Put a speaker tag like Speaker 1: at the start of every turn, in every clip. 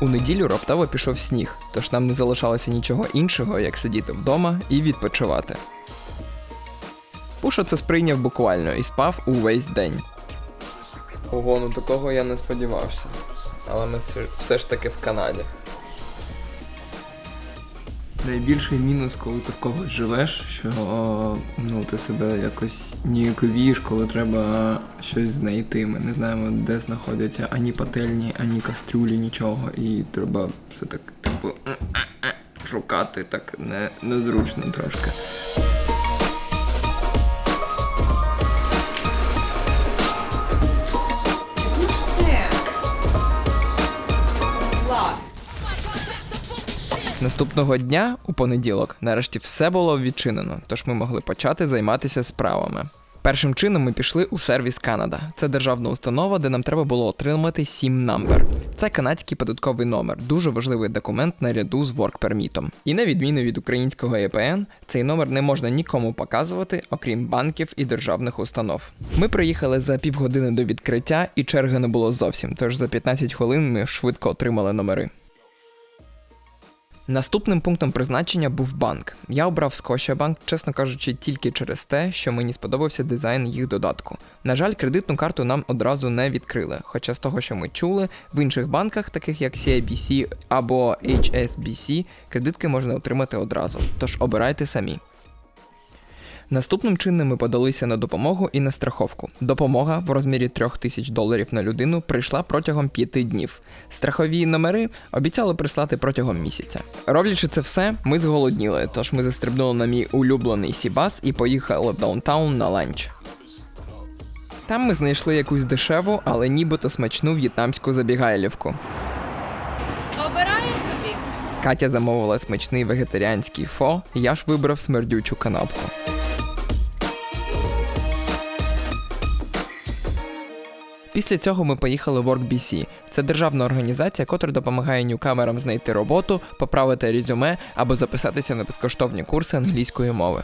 Speaker 1: У неділю раптово пішов сніг, тож нам не залишалося нічого іншого, як сидіти вдома і відпочивати. Пуша це сприйняв буквально і спав увесь день. Ого, ну такого я не сподівався. Але ми все ж таки в Канаді. Найбільший мінус, коли ти в когось живеш, що ну, ти себе якось ніяковієш, коли треба щось знайти. Ми не знаємо, де знаходяться ані пательні, ані кастрюлі, нічого. І треба все так, типу, шукати так не, незручно трошки.
Speaker 2: Ну все. Влад.
Speaker 1: Наступного дня, у понеділок, нарешті все було відчинено, тож ми могли почати займатися справами. Першим чином ми пішли у сервіс Канада. Це державна установа, де нам треба було отримати сім намбер. Це канадський податковий номер, дуже важливий документ наряду з воркпермітом. І на відміну від українського ЕПН, цей номер не можна нікому показувати, окрім банків і державних установ. Ми приїхали за півгодини до відкриття, і черги не було зовсім. Тож за 15 хвилин ми швидко отримали номери. Наступним пунктом призначення був банк. Я обрав Scotiabank, чесно кажучи, тільки через те, що мені сподобався дизайн їх додатку. На жаль, кредитну карту нам одразу не відкрили. Хоча з того, що ми чули, в інших банках, таких як CIBC або HSBC, кредитки можна отримати одразу. Тож обирайте самі. Наступним чином ми подалися на допомогу і на страховку. Допомога в розмірі 3000 тисяч доларів на людину прийшла протягом 5 днів. Страхові номери обіцяли прислати протягом місяця. Роблячи це все, ми зголодніли, тож ми застрибнули на мій улюблений Сібас і поїхали в даунтаун на ланч. Там ми знайшли якусь дешеву, але нібито смачну в'єтнамську забігайлівку.
Speaker 2: Обираю собі.
Speaker 1: Катя замовила смачний вегетаріанський фо, я ж вибрав смердючу канапку. Після цього ми поїхали в WorkBC. Це державна організація, котра допомагає ньюкамерам знайти роботу, поправити резюме або записатися на безкоштовні курси англійської мови.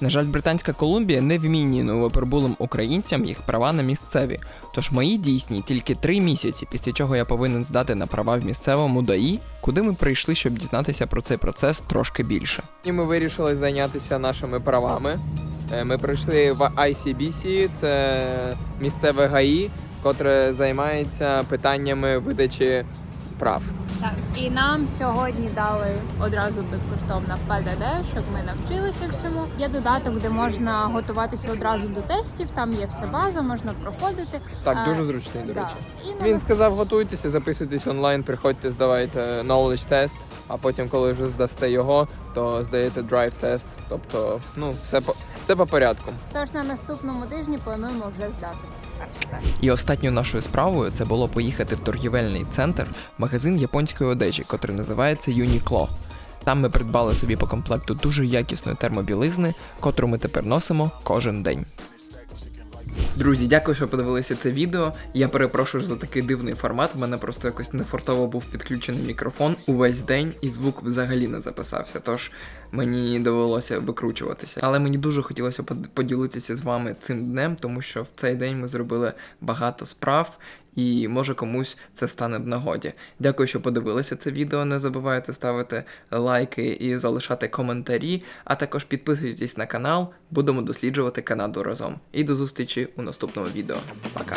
Speaker 1: На жаль, Британська Колумбія не вміє новоприбулим українцям їх права на місцеві, тож мої дійсні тільки три місяці, після чого я повинен здати на права в місцевому ДАІ, куди ми прийшли, щоб дізнатися про цей процес трошки більше. І ми вирішили зайнятися нашими правами. Е, Ми прийшли в ICBC, це місцеве ГАІ, котре займається питаннями видачі прав.
Speaker 2: Так, і нам сьогодні дали одразу безкоштовно ПДД, щоб ми навчилися всьому. Є додаток, де можна готуватися одразу до тестів. Там є вся база, можна проходити.
Speaker 1: Так,
Speaker 2: Е,
Speaker 1: дуже зручний, до
Speaker 2: да.
Speaker 1: речі.
Speaker 2: І на
Speaker 1: Він сказав, готуйтеся, записуйтесь онлайн, приходьте, здавайте knowledge тест, а потім, коли вже здасте його, то здаєте drive тест. Тобто, ну, все по все по порядку.
Speaker 2: Тож на наступному тижні плануємо вже здати.
Speaker 1: І останньою нашою справою це було поїхати в торгівельний центр, магазин японської одежі, котрий називається Uniqlo. Там ми придбали собі по комплекту дуже якісної термобілизни, котру ми тепер носимо кожен день. Друзі, дякую, що подивилися це відео. Я перепрошую за такий дивний формат. В мене просто якось нефортово був підключений мікрофон увесь день, і звук взагалі не записався. Тож мені довелося викручуватися. Але мені дуже хотілося под- поділитися з вами цим днем, тому що в цей день ми зробили багато справ. І може комусь це стане в нагоді. Дякую, що подивилися це відео. Не забувайте ставити лайки і залишати коментарі, а також підписуйтесь на канал. Будемо досліджувати Канаду разом. І до зустрічі у наступному відео. Пока.